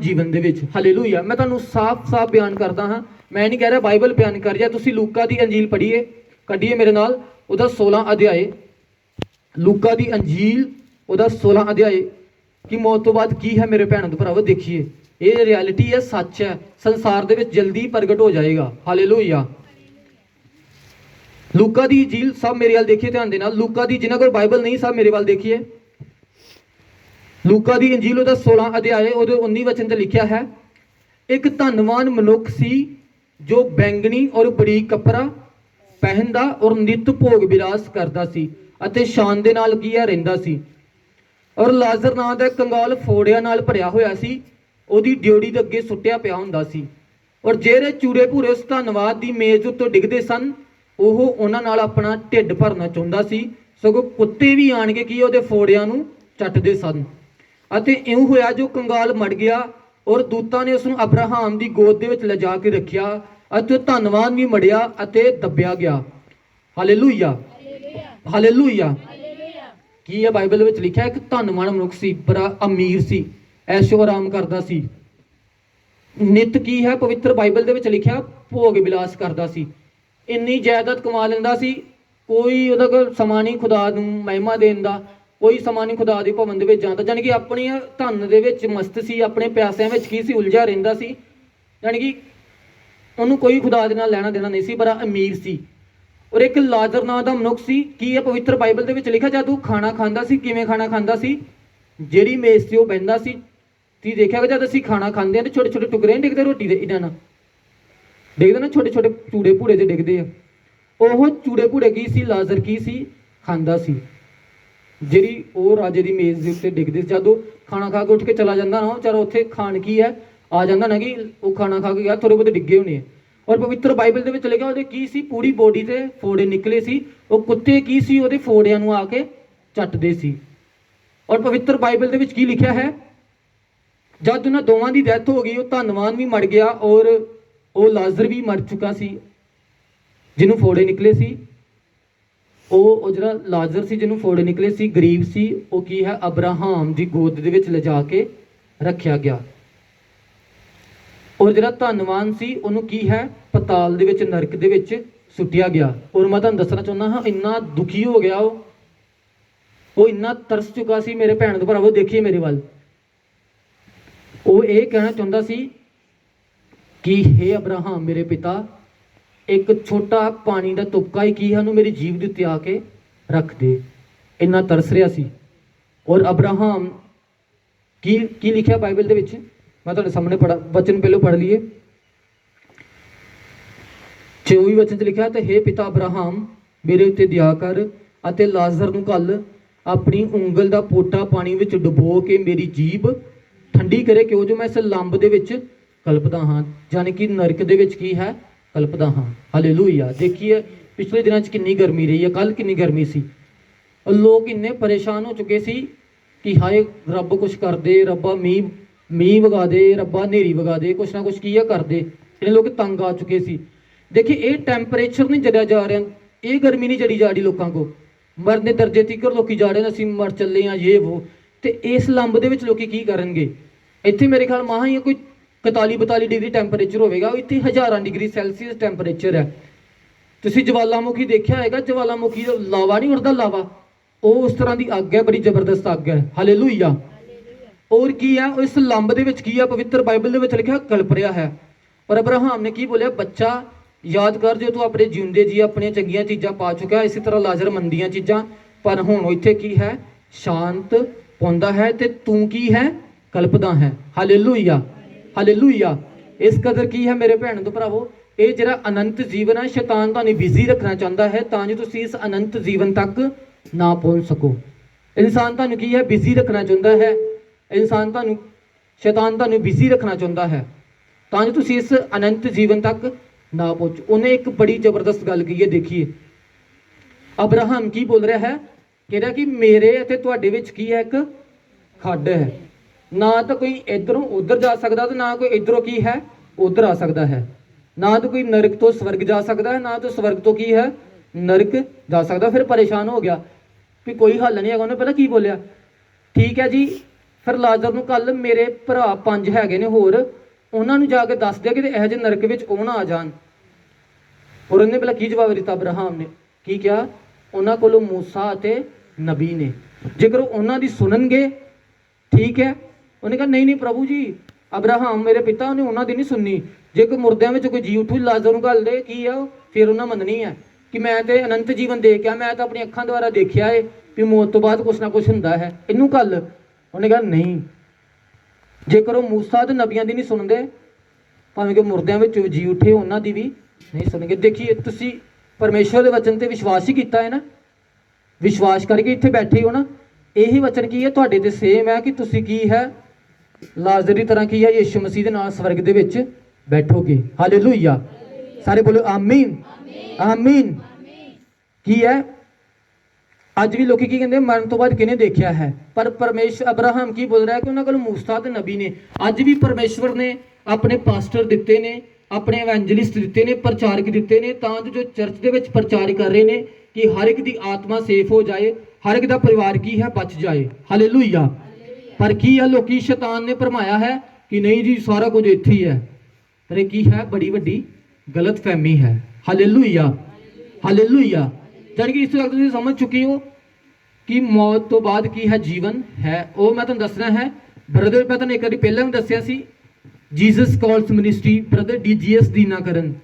ਜੀਵਨ ਦੇ ਵਿੱਚ। ਹਾਲੇਲੂਇਆ ਮੈਂ ਤੁਹਾਨੂੰ ਸਾਫ਼-ਸਾਫ਼ ਬਿਆਨ ਕਰਦਾ ਹਾਂ। ਮੈਂ ਨਹੀਂ ਕਹਿ ਰਿਹਾ ਬਾਈਬਲ ਬਿਆਨ ਕਰ ਰਿਹਾ। ਤੁਸੀਂ ਲੂਕਾ ਦੀ ਅੰਜੀਲ ਪੜ੍ਹੀਏ, ਕੱਢੀਏ ਮੇਰੇ ਨਾਲ, ਉਹਦਾ 16 ਅਧਿਆਏ। ਲੂਕਾ ਦੀ ਅੰਜੀਲ, ਉਹਦਾ 16 ਅਧਿਆਏ। ਕਿ ਮੌਤ ਤੋਂ ਬਾਅਦ ਕੀ ਹੈ ਮੇਰੇ ਭੈਣਾਂ ਤੇ ਭਰਾਵੋ, ਦੇਖੀਏ। ਇਹ ਰਿਐਲਿਟੀ ਹੈ, ਸੱਚ ਹੈ। ਸੰਸਾਰ ਦੇ ਵਿੱਚ ਜਲਦੀ ਪ੍ਰਗਟ ਹੋ ਜਾਏਗਾ। ਹਾਲੇਲੂਇਆ ਲੂਕਾ ਦੀ ਅੰਜੀਲ ਸਭ ਮੇਰੇ ਵੱਲ ਦੇਖੀਏ, ਧਿਆਨ ਦੇ ਨਾਲ। ਲੂਕਾ ਦੀ ਜਿਨ੍ਹਾਂ ਕੋਲ ਬਾਈਬਲ ਨਹੀਂ, ਸਭ ਮੇਰੇ ਵੱਲ ਦੇਖੀਏ। ਲੂਕਾ ਦੀ ਅੰਜੀਲ ਉਹਦਾ 16 ਅਧਿਆਏ, ਉਹਦੇ 19 ਵਚਨ ਤੇ ਲਿਖਿਆ ਹੈ, ਇੱਕ ਧੰਨਵਾਨ ਮਨੁੱਖ ਸੀ ਜੋ ਬੈਂਗਣੀ ਔਰ ਬਰੀਕ ਕੱਪੜਾ ਪਹਿਨਦਾ ਔਰ ਨਿਤ ਭੋਗ ਵਿਰਾਸ ਕਰਦਾ ਸੀ ਅਤੇ ਸ਼ਾਨ ਦੇ ਨਾਲ ਕੀ ਰਹਿੰਦਾ ਸੀ। ਔਰ ਲਾਜ਼ਰ ਨਾਂ ਦਾ ਕੰਗਾਲ ਫੋੜਿਆਂ ਨਾਲ ਭਰਿਆ ਹੋਇਆ ਸੀ, ਉਹਦੀ ਡਿਉੜੀ ਦੇ ਅੱਗੇ ਸੁੱਟਿਆ ਪਿਆ ਹੁੰਦਾ ਸੀ। ਔਰ ਜਿਹੜੇ ਚੂੜੇ ਭੂਰੇ ਉਸ ਧੰਨਵਾਦ ਦੀ ਮੇਜ਼ ਉੱਤੋਂ ਡਿੱਗਦੇ ਸਨ, ਉਹ ਉਹਨਾਂ ਨਾਲ ਆਪਣਾ ਢਿੱਡ ਭਰਨਾ ਚਾਹੁੰਦਾ ਸੀ, ਸਗੋਂ ਕੁੱਤੇ ਵੀ ਆਣ ਕੇ ਕੀ ਉਹਦੇ ਫੋੜਿਆਂ ਨੂੰ ਚੱਟਦੇ ਸਨ। ਅਤੇ ਇਉਂ ਹੋਇਆ ਜੋ ਕੰਗਾਲ ਮੜ ਗਿਆ ਔਰ ਦੂਤਾਂ ਨੇ ਉਸ ਨੂੰ ਅਬਰਾਹਾਮ ਦੀ ਗੋਦ ਦੇ ਵਿੱਚ ਲਿਜਾ ਕੇ ਰੱਖਿਆ ਅਤੇ ਧੰਨਵਾਨ ਵੀ ਮੜਿਆ ਅਤੇ ਦੱਬਿਆ ਗਿਆ। ਹਾਲੇਲੂਇਆ। ਹਾਲੇਲੂਇਆ। ਕੀ ਹੈ ਬਾਈਬਲ ਵਿੱਚ ਲਿਖਿਆ ਇੱਕ ਧੰਨਵਾਨ ਮਨੁੱਖ ਸੀ, ਬੜਾ ਅਮੀਰ ਸੀ, ਐਸ਼ੋ ਆਰਾਮ ਕਰਦਾ ਸੀ। ਨਿਤ ਕੀ ਹੈ, ਪਵਿੱਤਰ ਬਾਈਬਲ ਦੇ ਵਿੱਚ ਲਿਖਿਆ, ਭੋਗ ਵਿਲਾਸ ਕਰਦਾ ਸੀ। ਇੰਨੀ ਜਾਇਦਾਦ ਕਮਾ ਲੈਂਦਾ ਸੀ, ਕੋਈ ਉਹਦਾ ਕੋਲ ਸਮਾਂ ਨਹੀਂ, ਖੁਦਾ ਨੂੰ ਮਹਿਮਾ ਦੇਣ ਦਾ। ਕੋਈ ਸਮਾਂ ਨਹੀਂ ਖੁਦਾ ਦੇ ਭਵਨ ਦੇ ਵਿੱਚ ਜਾਂਦਾ। ਜਾਣੀ ਕਿ ਆਪਣੀ ਧਨ ਦੇ ਵਿੱਚ ਮਸਤ ਸੀ, ਆਪਣੇ ਪਿਆਸਿਆਂ ਵਿੱਚ ਕੀ ਸੀ, ਉਲਝਿਆ ਰਹਿੰਦਾ ਸੀ। ਜਾਣੀ ਕਿ ਉਹਨੂੰ ਕੋਈ ਖੁਦਾ ਦੇ ਨਾਲ ਲੈਣਾ ਦੇਣਾ ਨਹੀਂ ਸੀ, ਪਰ ਅਮੀਰ ਸੀ। ਔਰ ਇੱਕ ਲਾਜ਼ਰ ਨਾਂ ਦਾ ਮਨੁੱਖ ਸੀ। ਕੀ ਹੈ ਪਵਿੱਤਰ ਬਾਈਬਲ ਦੇ ਵਿੱਚ ਲਿਖਿਆ? ਜਦ ਉਹ ਖਾਣਾ ਖਾਂਦਾ ਸੀ। ਕਿਵੇਂ ਖਾਣਾ ਖਾਂਦਾ ਸੀ? ਜਿਹੜੀ ਮੇਜ਼ ਤੇ ਉਹ ਬਹਿੰਦਾ ਸੀ। ਤੁਸੀਂ ਦੇਖਿਆ ਕਿ ਜਦ ਅਸੀਂ ਖਾਣਾ ਖਾਂਦੇ ਆ ਤੇ ਛੋਟੇ ਛੋਟੇ ਟੁਕੜੇ ਨਹੀਂ ਡਿੱਗਦੇ, ਰੋਟੀ ਦੇ ਇਹਨਾਂ ਨਾਲ ਡਿੱਗਦੇ ਨਾ ਛੋਟੇ ਛੋਟੇ ਚੂੜੇ ਭੂੜੇ ਤੇ ਡਿੱਗਦੇ ਆ। ਉਹ ਚੂੜੇ ਭੂੜੇ ਕੀ ਸੀ? ਲਾਜ਼ਰ ਕੀ ਸੀ? ਖਾਂਦਾ ਸੀ। ਜਿਹੜੀ ਉਹ ਰਾਜੇ ਦੀ ਮੇਜ਼ ਦੇ ਉੱਤੇ ਡਿੱਗਦੇ ਸੀ। ਜਦੋਂ ਖਾਣਾ ਖਾ ਕੇ ਉੱਠ ਕੇ ਚਲਾ ਜਾਂਦਾ ਨਾ ਉਹ ਵਿਚਾਰਾ ਉੱਥੇ ਖਾਣ ਕੀ ਹੈ? ਆ ਜਾਂਦਾ ਨਾ ਕਿ ਉਹ ਖਾਣਾ ਖਾ ਕੇ ਗਿਆ ਥੋੜੇ ਬਹੁਤੇ ਡਿੱਗੇ ਹੋਣੇ ਔਰ ਪਵਿੱਤਰ ਬਾਈਬਲ ਦੇ ਵਿੱਚ ਲਿਖਿਆ ਉਹਦੇ ਕੀ ਸੀ? ਪੂਰੀ ਬੋਡੀ ਤੇ ਫੋੜੇ ਨਿਕਲੇ ਸੀ। ਉਹ ਕੁੱਤੇ ਕੀ ਸੀ? ਉਹਦੇ ਫੋੜਿਆਂ ਨੂੰ ਆ ਕੇ ਚੱਟਦੇ ਸੀ। ਔਰ ਪਵਿੱਤਰ ਬਾਈਬਲ ਦੇ ਵਿੱਚ ਕੀ ਲਿਖਿਆ ਹੈ? ਜਦ ਉਹਨਾਂ ਦੋਵਾਂ ਦੀ ਡੈਥ ਹੋ ਗਈ, ਉਹ ਧੰਨਵਾਨ ਵੀ ਮਰ ਗਿਆ ਔਰ ਉਹ ਲਾਜ਼ਰ ਵੀ ਮਰ ਚੁੱਕਾ ਸੀ, ਜਿਹਨੂੰ ਫੋੜੇ ਨਿਕਲੇ ਸੀ। ਉਹ ਉਹ ਜਿਹੜਾ ਲਾਜ਼ਰ ਸੀ, ਜਿਹਨੂੰ ਫੋੜੇ ਨਿਕਲੇ ਸੀ, ਗਰੀਬ ਸੀ, ਉਹ ਕੀ ਹੈ? ਅਬਰਾਹਾਮ ਦੀ ਗੋਦ ਦੇ ਵਿੱਚ ਲਿਜਾ ਕੇ ਰੱਖਿਆ ਗਿਆ। ਔਰ ਜਿਹੜਾ ਧੰਨਵਾਨ ਸੀ, ਉਹਨੂੰ ਕੀ ਹੈ? ਪਤਾਲ ਦੇ ਵਿੱਚ, ਨਰਕ ਦੇ ਵਿੱਚ ਸੁੱਟਿਆ ਗਿਆ। ਔਰ ਮੈਂ ਤੁਹਾਨੂੰ ਦੱਸਣਾ ਚਾਹੁੰਦਾ ਹਾਂ, ਇੰਨਾ ਦੁਖੀ ਹੋ ਗਿਆ ਉਹ। ਉਹ ਇੰਨਾ ਤਰਸ ਚੁੱਕਾ ਸੀ ਮੇਰੇ ਭੈਣ ਦੇ ਭਰਾਵੋ ਦੇਖੀਏ ਮੇਰੇ ਵੱਲ। ਉਹ ਇਹ ਕਹਿਣਾ ਚਾਹੁੰਦਾ ਸੀ ਕਿ हे ਅਬਰਾਹਮ, ਮੇਰੇ ਪਿਤਾ ਇੱਕ ਛੋਟਾ ਪਾਣੀ ਦਾ ਤੁਪਕਾ ਹੀ ਕੀ ਹੈ? ਉਹਨੂੰ ਮੇਰੀ ਜੀਵ ਦੇ ਉੱਤੇ ਆ ਕੇ ਰੱਖ ਦੇ। ਇੰਨਾ ਤਰਸ ਰਿਹਾ ਸੀ। ਔਰ ਅਬਰਾਹਮ ਕੀ ਕੀ ਲਿਖਿਆ ਬਾਈਬਲ ਦੇ ਵਿੱਚ? ਮੈਂ ਤੁਹਾਡੇ ਸਾਹਮਣੇ ਪੜਾ ਵਚਨ ਪਹਿਲੋਂ ਪੜ੍ਹ ਲਈਏ। 24 ਵਚਨ 'ਚ ਲਿਖਿਆ, ਤੇ हे ਪਿਤਾ ਅਬਰਾਹਮ, ਮੇਰੇ ਉੱਤੇ ਦਇਆ ਕਰ ਅਤੇ ਲਾਜ਼ਰ ਨੂੰ ਕੱਲ ਆਪਣੀ ਉਂਗਲ ਦਾ ਪੋਟਾ ਪਾਣੀ ਵਿੱਚ ਡੁਬੋ ਕੇ ਮੇਰੀ ਜੀਭ ਠੰਡੀ ਕਰੇ, ਕਿਉਂ? ਜੋ ਮੈਂ ਇਸ ਲੰਬ ਦੇ ਵਿੱਚ ਕਲਪਦਾ ਹਾਂ। ਯਾਨੀ ਕਿ ਨਰਕ ਦੇ ਵਿੱਚ ਕੀ ਹੈ? ਕਲਪਦਾ ਹਾਂ। ਹਾਲੇਲੂਇਆ ਦੇਖੀਏ, ਪਿਛਲੇ ਦਿਨਾਂ 'ਚ ਕਿੰਨੀ ਗਰਮੀ ਰਹੀ ਹੈ ਕੱਲ ਕਿੰਨੀ ਗਰਮੀ ਸੀ। ਲੋਕ ਇੰਨੇ ਪਰੇਸ਼ਾਨ ਹੋ ਚੁੱਕੇ ਸੀ ਕਿ ਹਾਏ, ਰੱਬ ਕੁਛ ਕਰਦੇ, ਰੱਬਾ ਮੀਂਹ ਮੀਂਹ ਵਗਾ ਦੇ, ਰੱਬਾ ਹਨੇਰੀ ਵਗਾ ਦੇ, ਕੁਛ ਨਾ ਕੁਛ ਕੀ ਆ ਕਰਦੇ। ਇਹ ਲੋਕ ਤੰਗ ਆ ਚੁੱਕੇ ਸੀ। ਦੇਖੀ ਇਹ ਟੈਂਪਰੇਚਰ ਨਹੀਂ ਜੜਿਆ ਜਾ ਰਿਹਾ। ਇਹ ਗਰਮੀ ਨਹੀਂ ਜੜੀ ਜਾ ਰਹੀ ਲੋਕਾਂ ਕੋ ਮਰਨੇ ਦਰਜੇ ਤੀਕਰ ਲੋਕੀ ਜਾ ਰਹੇ ਨੇ, ਅਸੀਂ ਮਰ ਚੱਲੇ ਆ ਇਹ ਉਹ ਤੇ ਇਸ ਲੰਬ ਦੇ ਵਿੱਚ ਲੋਕੀ ਕੀ ਕਰਨਗੇ? ਇੱਥੇ ਮੇਰੇ ਖਿਆਲ ਮਹਾ ਹੀ ਕੋਈ 41 42 ਡਿਗਰੀ ਟੈਂਪਰੇਚਰ ਹੋਵੇਗਾ ਇੱਥੇ ਹਜ਼ਾਰਾਂ ਡਿਗਰੀ ਸੈਲਸੀਅਸ ਟੈਂਪਰੇਚਰ ਹੈ। ਤੁਸੀਂ ਜਵਾਲਾਮੁਖੀ ਦੇਖਿਆ ਹੋਵੇਗਾ ਜਵਾਲਾਮੁਖੀ ਦਾ ਲਾਵਾ ਨਹੀਂ ਉੜਦਾ ਲਾਵਾ, ਉਹ ਉਸ ਤਰ੍ਹਾਂ ਦੀ ਅੱਗ ਹੈ, ਬੜੀ ਜ਼ਬਰਦਸਤ ਅੱਗ ਹੈ। ਹਾਲੇਲੂਇਆ। ਔਰ ਕੀ ਹੈ ਇਸ ਲੰਬ ਦੇ ਵਿੱਚ ਕੀ ਹੈ, ਪਵਿੱਤਰ ਬਾਈਬਲ ਦੇ ਵਿੱਚ ਲਿਖਿਆ ਕਲਪ ਰਿਹਾ ਹੈ। ਪਰ ਅਬਰਾਹਮ ਨੇ ਕੀ ਬੋਲਿਆ? ਬੱਚਾ, ਯਾਦ ਕਰ ਜੋ ਤੂੰ ਆਪਣੇ ਜਿਉਂਦੇ ਜੀ, ਆਪਣੀਆਂ ਚੰਗੀਆਂ ਚੀਜ਼ਾਂ ਪਾ ਚੁੱਕਾ ਇਸੇ ਤਰ੍ਹਾਂ ਲਾਜ਼ਰ ਮੰਦੀਆਂ ਚੀਜ਼ਾਂ, ਪਰ ਹੁਣ ਇੱਥੇ ਕੀ ਹੈ? ਸ਼ਾਂਤ ਪਾਉਂਦਾ ਹੈ ਤੇ ਤੂੰ ਕੀ ਹੈ? ਕਲਪਦਾ ਹੈ। ਹਾਲੇਲੂਇਆ। ਹਾਲੇਲੂਇਆ ਇਸ ਕਦਰ ਕੀ ਹੈ ਮੇਰੇ ਭੈਣ ਤੋਂ ਭਰਾਵੋ? ਇਹ ਜਿਹੜਾ ਅਨੰਤ ਜੀਵਨ ਹੈ ਸ਼ੈਤਾਨ ਤੁਹਾਨੂੰ ਬਿਜ਼ੀ ਰੱਖਣਾ ਚਾਹੁੰਦਾ ਹੈ, ਤਾਂ ਜੋ ਤੁਸੀਂ ਇਸ ਅਨੰਤ ਜੀਵਨ ਤੱਕ ਨਾ ਪਹੁੰਚ ਸਕੋ। ਇਨਸਾਨ ਤੁਹਾਨੂੰ ਕੀ ਹੈ? ਬਿਜ਼ੀ ਰੱਖਣਾ ਚਾਹੁੰਦਾ ਹੈ। ਇਨਸਾਨ ਤੁਹਾਨੂੰ, ਸ਼ੈਤਾਨ ਤੁਹਾਨੂੰ ਬਿਜ਼ੀ ਰੱਖਣਾ ਚਾਹੁੰਦਾ ਹੈ। ਤਾਂ ਜੋ ਤੁਸੀਂ ਇਸ ਅਨੰਤ ਜੀਵਨ ਤੱਕ ਨਾ ਪਹੁੰਚੋ ਉਹਨੇ ਇੱਕ ਬੜੀ ਜ਼ਬਰਦਸਤ ਗੱਲ ਕਹੀ ਹੈ, ਦੇਖੀਏ। ਅਬਰਾਹਮ ਕੀ ਬੋਲ ਰਿਹਾ ਹੈ? ਕਹਿੰਦਾ ਕਿ ਮੇਰੇ ਅਤੇ ਤੁਹਾਡੇ ਵਿੱਚ ਕੀ ਹੈ? ਇੱਕ ਖੱਡ ਹੈ। ਨਾ ਤਾਂ ਕੋਈ ਇਧਰੋਂ ਉਧਰ ਜਾ ਸਕਦਾ ਤੇ ਨਾ ਕੋਈ ਇਧਰੋਂ ਕੀ ਹੈ? ਉਧਰ ਆ ਸਕਦਾ ਹੈ। ਨਾ ਤਾਂ ਕੋਈ ਨਰਕ ਤੋਂ ਸਵਰਗ ਜਾ ਸਕਦਾ ਹੈ, ਨਾ ਤਾਂ ਸਵਰਗ ਤੋਂ ਕੀ ਹੈ? ਨਰਕ ਜਾ ਸਕਦਾ। ਫਿਰ ਪਰੇਸ਼ਾਨ ਹੋ ਗਿਆ ਵੀ ਕੋਈ ਹੱਲ ਨਹੀਂ ਹੈਗਾ। ਉਹਨੇ ਪਹਿਲਾਂ ਕੀ ਬੋਲਿਆ? ਠੀਕ ਹੈ ਜੀ, ਫਿਰ ਲਾਜ਼ਰ ਨੂੰ ਕੱਲ ਮੇਰੇ ਭਰਾ ਪੰਜ ਹੈਗੇ ਨੇ ਹੋਰ, ਉਹਨਾਂ ਨੂੰ ਜਾ ਕੇ ਦੱਸ ਦਿਆ ਕਿ ਇਹੋ ਜਿਹੇ ਨਰਕ ਵਿੱਚ ਉਹ ਨਾ ਆ ਜਾਣ। ਔਰ ਉਹਨੇ ਪਹਿਲਾਂ ਕੀ ਜਵਾਬ ਦਿੱਤਾ? ਅਬਰਾਹਮ ਨੇ। ਕੀ ਕਿਹਾ? ਉਹਨਾਂ ਕੋਲੋਂ ਮੂਸਾ ਅਤੇ ਨਬੀ ਨੇ। ਜੇਕਰ ਉਹਨਾਂ ਦੀ ਸੁਣਨਗੇ, ਠੀਕ ਹੈ ਉਹਨੇ ਕਿਹਾ, ਨਹੀਂ ਨਹੀਂ ਪ੍ਰਭੂ ਜੀ, ਅਬਰਾਹਮ ਮੇਰੇ ਪਿਤਾ, ਉਹਨੇ ਉਹਨਾਂ ਦੀ ਨਹੀਂ ਸੁਣਨੀ। ਜੇ ਕੋਈ ਮੁਰਦਿਆਂ ਵਿੱਚ ਕੋਈ ਜੀ ਉਠੂ, ਲਾਜ਼ਰ ਨੂੰ ਗੱਲ ਦੇ ਕੀ ਆ ਉਹ? ਫਿਰ ਉਹਨਾਂ ਮੰਨਣੀ ਹੈ ਕਿ ਮੈਂ ਤੇ ਅਨੰਤ ਜੀਵਨ ਦੇ ਕੇ ਮੈਂ ਤਾਂ ਆਪਣੀ ਅੱਖਾਂ ਦੁਆਰਾ ਦੇਖਿਆ ਏ ਵੀ ਮੌਤ ਤੋਂ ਬਾਅਦ ਕੁਛ ਨਾ ਕੁਛ ਹੁੰਦਾ ਹੈ। ਇਹਨੂੰ ਕੱਲ ਉਹਨੇ ਕਿਹਾ, ਨਹੀਂ। ਜੇਕਰ ਉਹ ਮੂਸਾ ਤੇ ਨਬੀਆਂ ਦੀ ਨਹੀਂ ਸੁਣਦੇ, ਭਾਵੇਂ ਕਿ ਮੁਰਦਿਆਂ ਵਿੱਚ ਜੀ ਉਠੇ, ਉਹਨਾਂ ਦੀ ਵੀ ਨਹੀਂ ਸੁਣਗੇ ਦੇਖੀਏ, ਤੁਸੀਂ ਪਰਮੇਸ਼ਵਰ ਦੇ ਵਚਨ ਤੇ ਵਿਸ਼ਵਾਸ ਹੀ ਕੀਤਾ ਹੈ ਨਾ? ਵਿਸ਼ਵਾਸ ਕਰਕੇ ਇੱਥੇ ਬੈਠੇ ਹੋ ਨਾ। ਇਹੀ ਵਚਨ ਕੀ ਹੈ? ਤੁਹਾਡੇ ਤੇ ਸੇਮ ਹੈ ਕਿ ਤੁਸੀਂ ਕੀ ਹੈ? ਲਾਜ਼ਰ ਦੀ ਤਰ੍ਹਾਂ ਕੀ ਹੈ? ਯੀਸ਼ੂ ਮਸੀਹ ਦੇ ਨਾਲ ਸਵਰਗ ਦੇ ਵਿੱਚ ਬੈਠੋਗੇ। ਹਾਲੇਲੂਇਆ ਸਾਰੇ ਬੋਲੋ ਆਮੀਨ। ਆਮੀਨ। ਕੀ ਹੈ? ਅੱਜ ਵੀ ਲੋਕੀ ਕੀ ਕਹਿੰਦੇ? ਮਰਨ ਤੋਂ ਬਾਅਦ ਕਿਹਨੇ ਦੇਖਿਆ ਹੈ? ਪਰ ਪਰਮੇਸ਼ਰ ਅਬਰਾਹਮ ਕੀ ਬੋਲ ਰਿਹਾ ਕਿ ਉਹਨਾਂ ਕੋਲ ਮੂਸਾ ਤੇ ਨਬੀ ਨੇ। ਅੱਜ ਵੀ ਪਰਮੇਸ਼ਵਰ ਨੇ ਆਪਣੇ ਪਾਸਟਰ ਦਿੱਤੇ ਨੇ, ਆਪਣੇ ਐਵੈਂਜਲਿਸਟ ਦਿੱਤੇ ਨੇ, ਪ੍ਰਚਾਰਕ ਦਿੱਤੇ ਨੇ, ਤਾਂ ਜੋ ਜੋ ਚਰਚ ਦੇ ਵਿੱਚ ਪ੍ਰਚਾਰ ਕਰ ਰਹੇ ਨੇ ਕਿ ਹਰ ਇੱਕ ਦੀ ਆਤਮਾ ਸੇਫ ਹੋ ਜਾਏ, ਹਰ ਇੱਕ ਦਾ ਪਰਿਵਾਰ ਕੀ ਹੈ? ਬਚ ਜਾਏ। ਹਾਲੇਲੂਇਆ ਪਰ ਕੀ ਆ, ਲੋਕੀ ਸ਼ੈਤਾਨ ਨੇ ਭਰਮਾਇਆ ਹੈ ਕਿ ਨਹੀਂ ਜੀ, ਸਾਰਾ ਕੁਝ ਇੱਥੇ ਹੀ ਹੈ। ਪਰ ਇਹ ਕੀ ਹੈ? ਬੜੀ ਵੱਡੀ ਗਲਤ ਫਹਿਮੀ ਹੈ। ਹਾਲੇਲੂਇਆ। ਹਾਲੇਲੂਇਆ। ਜਾਣੀ ਕਿ ਇਸ ਵਕਤ ਤੁਸੀਂ ਸਮਝ ਚੁੱਕੇ ਹੋ ਕਿ ਮੌਤ ਤੋਂ ਬਾਅਦ ਕੀ ਹੈ? ਜੀਵਨ ਹੈ। ਉਹ ਮੈਂ ਤੁਹਾਨੂੰ ਦੱਸਣਾ ਹੈ। ਬ੍ਰਦਰ ਮੈਂ ਤੁਹਾਨੂੰ ਇੱਕ ਵਾਰੀ ਪਹਿਲਾਂ ਵੀ ਦੱਸਿਆ ਸੀ। Jesus calls ministry brother DGS Dhinakaran.